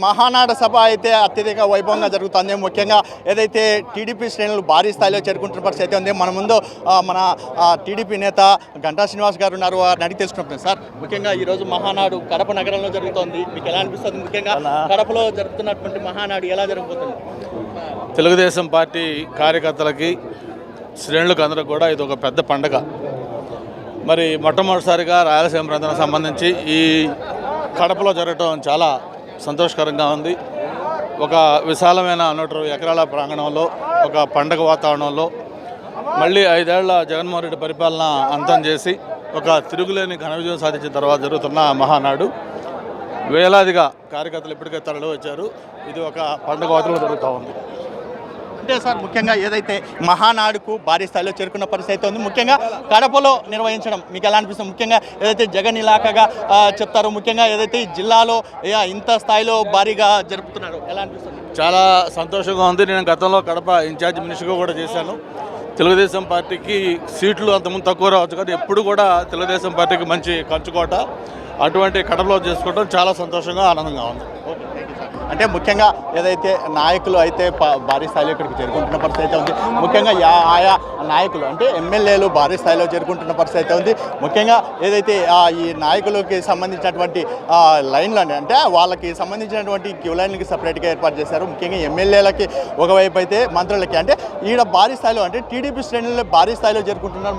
మహానాడు సభ అయితే అత్యధిక వైభవంగా జరుగుతుంది. ముఖ్యంగా ఏదైతే టీడీపీ శ్రేణులు భారీ స్థాయిలో చేరుకుంటున్న పరిస్థితి అయితే ఉంది. మన ముందు మన టీడీపీ నేత గంటా శ్రీనివాస్ గారు ఉన్నారు. వారిని అడిగి తెలుసుకుంటున్నాం సార్. ముఖ్యంగా ఈ రోజు మహానాడు కడప నగరంలో జరుగుతోంది. మీకు ఎలా అనిపిస్తుంది? ముఖ్యంగా కడపలో జరుగుతున్నటువంటి మహానాడు ఎలా జరగబోతుంది? తెలుగుదేశం పార్టీ కార్యకర్తలకి శ్రేణులకు అందరికి కూడా ఇది ఒక పెద్ద పండగ. మరి మొట్టమొదటిసారిగా రాయలసీమ ప్రాంతానికి సంబంధించి ఈ కడపలో జరగటం చాలా సంతోషకరంగా ఉంది. ఒక విశాలమైన నూట ఇరవై ఎకరాల ప్రాంగణంలో ఒక పండగ వాతావరణంలో మళ్ళీ ఐదేళ్ళ జగన్మోహన్ రెడ్డి పరిపాలన అంతం చేసి ఒక తిరుగులేని ఘన విజయం సాధించిన తర్వాత జరుగుతున్న మహానాడు. వేలాదిగా కార్యకర్తలు ఇప్పటికే తరలి వచ్చారు ఇది ఒక పండగ వాతావరణం జరుగుతూ ఉంది. అంటే సార్ ముఖ్యంగా ఏదైతే మహానాడుకు భారీ స్థాయిలో చేరుకున్న పరిస్థితి అయితే ఉంది. ముఖ్యంగా కడపలో నిర్వహించడం మీకు ఎలా అనిపిస్తుంది? ముఖ్యంగా ఏదైతే జగన్ ఇలాకాగా చెప్తారో ముఖ్యంగా ఏదైతే ఈ జిల్లాలో ఇంత స్థాయిలో భారీగా జరుపుతున్నారు ఎలా అనిపిస్తుంది? చాలా సంతోషంగా ఉంది. నేను గతంలో కడప ఇన్ఛార్జ్ మినిస్టర్గా కూడా చేశాను. తెలుగుదేశం పార్టీకి సీట్లు అంతకుముందు తక్కువ రావచ్చు కానీ ఎప్పుడు కూడా తెలుగుదేశం పార్టీకి మంచి కంచుకోట. అటువంటి కడపలో చేసుకోవడం చాలా సంతోషంగా ఆనందంగా ఉంది. అంటే ముఖ్యంగా ఏదైతే నాయకులు అయితే భారీ స్థాయిలో ఇక్కడికి చేరుకుంటున్న పరిస్థితి అయితే ఉంది. ముఖ్యంగా ఆయా నాయకులు అంటే ఎమ్మెల్యేలు భారీ స్థాయిలో చేరుకుంటున్న పరిస్థితి అయితే ఉంది. ముఖ్యంగా ఏదైతే ఈ నాయకులకి సంబంధించినటువంటి లైన్లు అని అంటే వాళ్ళకి సంబంధించినటువంటి క్యూ లైన్లకి సపరేట్గా ఏర్పాటు చేశారు. ముఖ్యంగా ఎమ్మెల్యేలకి ఒకవైపు అయితే మంత్రులకి అంటే ఈడ భారీ స్థాయిలో అంటే టీడీపీ శ్రేణుల్లో భారీ స్థాయిలో చేరుకుంటున్నారు.